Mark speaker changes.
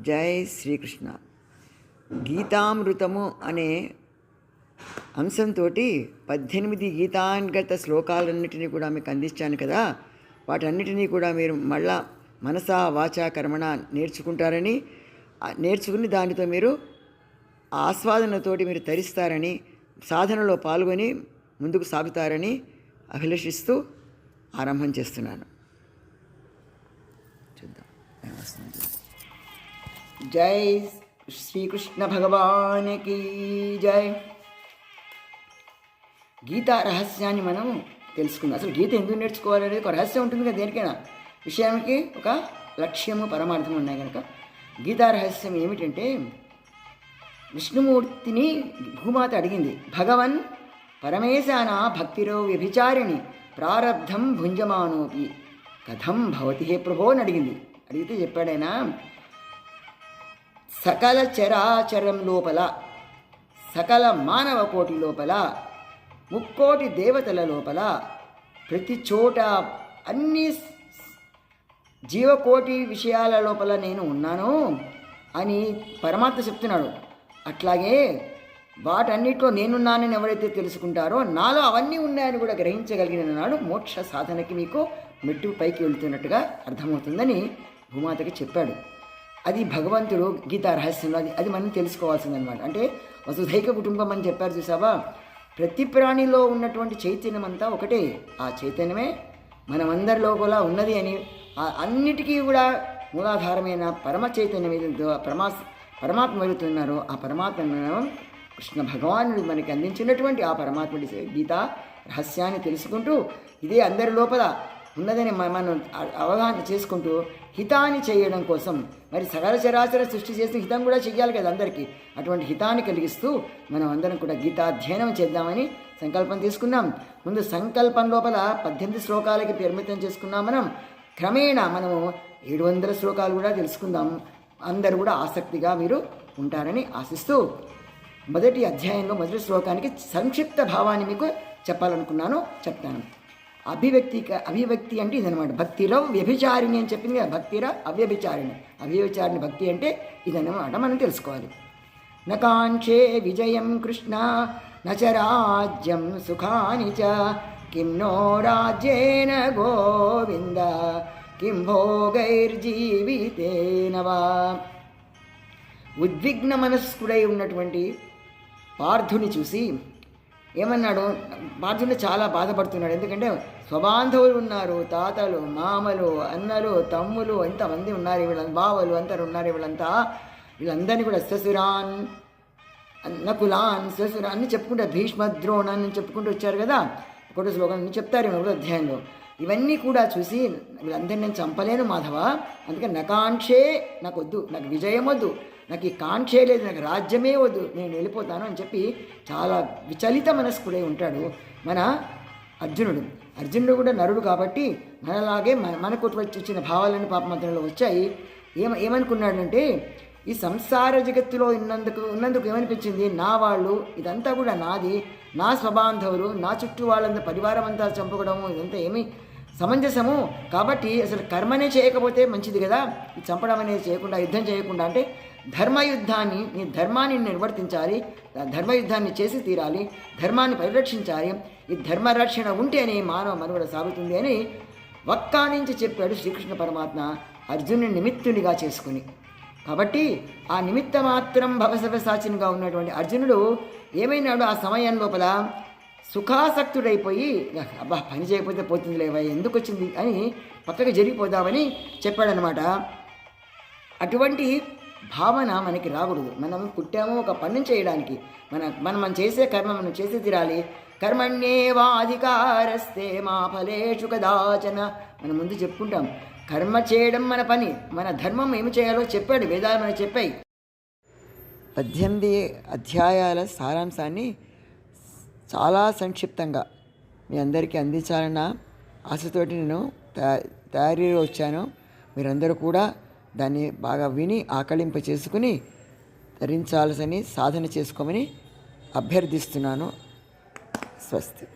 Speaker 1: జై శ్రీకృష్ణ. గీతామృతము అనే అంశంతో పద్దెనిమిది గీతాంగత శ్లోకాలన్నిటినీ కూడా మీకు అందించాను కదా. వాటన్నిటినీ కూడా మీరు మళ్ళా మనసా వాచా కర్మణ నేర్చుకుంటారని నేర్చుకుని దానితో మీరు ఆ ఆస్వాదనతోటి మీరు తరిస్తారని సాధనలో పాల్గొని ముందుకు సాగుతారని అభిలషిస్తూ ఆరంభం చేస్తున్నాను. చూద్దాం. జై శ్రీకృష్ణ భగవానికి జై. గీతా రహస్యాన్ని మనం తెలుసుకుందాం. అసలు గీత ఎందుకు నేర్చుకోవాలనేది ఒక రహస్యం ఉంటుంది కదా దేనికైనా. విషయానికి ఒక లక్ష్యము పరమార్థం ఉన్నాయి కనుక. గీతా రహస్యం ఏమిటంటే విష్ణుమూర్తిని భూమాత అడిగింది. భగవన్ పరమేశాన భక్తిరో వ్యభిచారిణి ప్రారబ్ధం భుంజమానోపి కథం భవతి హే ప్రభో అని అడిగింది. అడిగితే చెప్పాడైనా? సకల చరాచరం లోపల సకల మానవ కోటి లోపల ముక్కోటి దేవతల లోపల ప్రతి చోట అన్ని జీవకోటి విషయాల లోపల నేను ఉన్నాను అని పరమాత్మ చెప్తున్నాడు. అట్లాగే వాటన్నిటిలో నేనున్నానని ఎవరైతే తెలుసుకుంటారో నాలో అవన్నీ ఉన్నాయని కూడా గ్రహించగలిగిన నాడు మోక్ష సాధనకి మీకు మెట్టు పైకి వెళ్తున్నట్టుగా అర్థమవుతుందని భూమాతకి చెప్పాడు. అది భగవంతుడు గీతా రహస్యంలో అది అది మనం తెలుసుకోవాల్సిందనమాట అంటే వసుధైక కుటుంబం అని చెప్పారు చూసావా? ప్రతి ప్రాణిలో ఉన్నటువంటి చైతన్యం అంతా ఒకటే. ఆ చైతన్యమే మనమందరిలో కూడా ఉన్నది అని అన్నిటికీ కూడా మూలాధారమైన పరమ చైతన్యం ఏదైతే పరమా పరమాత్మ వెళుతున్నారో ఆ పరమాత్మ కృష్ణ భగవానుడు మనకి అందించినటువంటి ఆ పరమాత్ముడి గీత రహస్యాన్ని తెలుసుకుంటూ ఇదే అందరి లోపల ఉన్నదని మనం అవగాహన చేసుకుంటూ హితాన్ని చేయడం కోసం మరి సకల చరాచర సృష్టి చేసిన హితం కూడా చెయ్యాలి కదా అందరికీ. అటువంటి హితాన్ని కలిగిస్తూ మనం అందరం కూడా గీతాధ్యయనం చేద్దామని సంకల్పం తీసుకున్నాం. ముందు సంకల్పం లోపల పద్దెనిమిది శ్లోకాలకి పరిమితం చేసుకున్నాం మనం. క్రమేణా మనము ఏడు వందల శ్లోకాలు కూడా తెలుసుకుందాం. అందరూ కూడా ఆసక్తిగా మీరు ఉంటారని ఆశిస్తూ మొదటి అధ్యాయంలో మొదటి శ్లోకానికి సంక్షిప్త భావాన్ని మీకు చెప్పాలనుకున్నాను చెప్తాను. అభివ్యక్తి అభివ్యక్తి అంటే ఇదనమాట భక్తిలో వ్యభిచారిణి అని చెప్పింది కదా భక్తిర అవ్యభిచారిణి. అవ్యభిచారిణి భక్తి అంటే ఇదన్నమాట. మనం తెలుసుకోవాలి. నకాంక్షే విజయం కృష్ణ నచ రాజ్యం సుఖాని చ కిం నో రాజ్యేన గోవింద కిం భోగైర్జీవితేనవా ఉద్విగ్న మనస్కుడై ఉన్నటువంటి పార్థుని చూసి ఏమన్నాడు? పార్థుని చాలా బాధపడుతున్నాడు. ఎందుకంటే స్వబాంధవులు ఉన్నారు తాతలు మామలు అన్నలు తమ్ములు ఎంతమంది ఉన్నారు వీళ్ళ బావలు అందరు ఉన్నారు వీళ్ళంతా. వీళ్ళందరినీ కూడా ససురాన్ నకులాన్ ససురాన్ అని చెప్పుకుంటారు. భీష్మ ద్రోణాన్ని చెప్పుకుంటూ వచ్చారు కదా. ఒకటో శ్లోకం చెప్తారు ఈ ఒకటో అధ్యాయంలో. ఇవన్నీ కూడా చూసి వీళ్ళందరినీ నేను చంపలేను మాధవ. అందుకని నకాంక్షే నాకు వద్దు నాకు విజయం వద్దు. నాకు ఈ కాంక్షే లేదు నాకు రాజ్యమే వద్దు నేను వెళ్ళిపోతాను అని చెప్పి చాలా విచలిత మనస్కుడై ఉంటాడు మన అర్జునుడు. అర్జునుడు కూడా నరుడు కాబట్టి మనలాగే మన మనకు వచ్చి వచ్చిన భావాలని పాపమంత్రంలో వచ్చాయి. ఏమ ఏమనుకున్నాడంటే ఈ సంసార జగత్తులో ఉన్నందుకు ఉన్నందుకు ఏమనిపించింది? నా వాళ్ళు ఇదంతా కూడా నాది. నా స్వబాంధవులు నా చుట్టూ వాళ్ళంతా పరివారం అంతా చంపడము ఇదంతా ఏమి సమంజసము. కాబట్టి అసలు కర్మనే చేయకపోతే మంచిది కదా. చంపడం అనేది చేయకుండా యుద్ధం చేయకుండా అంటే ధర్మయుద్ధాన్ని నీ ధర్మాన్ని నిర్వర్తించాలి ధర్మయుద్ధాన్ని చేసి తీరాలి ధర్మాన్ని పరిరక్షించాలి ఈ ధర్మరక్షణ ఉంటేనే మానవ మనుగడ సాగుతుంది అని వక్కా నుంచి చెప్పాడు శ్రీకృష్ణ పరమాత్మ అర్జునుని నిమిత్తునిగా చేసుకుని. కాబట్టి ఆ నిమిత్త మాత్రం భవసవసాచినిగా ఉన్నటువంటి అర్జునుడు ఏమైనాడు ఆ సమయం లోపల? సుఖాసక్తుడైపోయి అబ్బా పని చేయకపోతే పోతుంది లేవా ఎందుకు వచ్చింది? అని పక్కకి జరిగిపోదామని చెప్పాడనమాట. అటువంటి భావన మనకి రాకూడదు. మనం పుట్టాము ఒక పని చేయడానికి మన మనం మనం చేసే కర్మ మనం చేసి తీరాలి. కర్మణ్యేవాధికారస్తే మా ఫలేషు కదాచన. మనం ముందు చెప్పుకుంటాం. కర్మ చేయడం మన పని మన ధర్మం ఏమి చేయాలో చెప్పాడు వేదాలు మనకు చెప్పాయి. పద్దెనిమిది అధ్యాయాల సారాంశాన్ని చాలా సంక్షిప్తంగా మీ అందరికీ అందించాలన్న ఆశతోటి నేను తయారీలో వచ్చాను. మీరందరూ కూడా దాన్ని బాగా విని ఆకలింప చేసుకుని ధరించాల్సని సాధన చేసుకోమని అభ్యర్థిస్తున్నాను. స్వస్తి.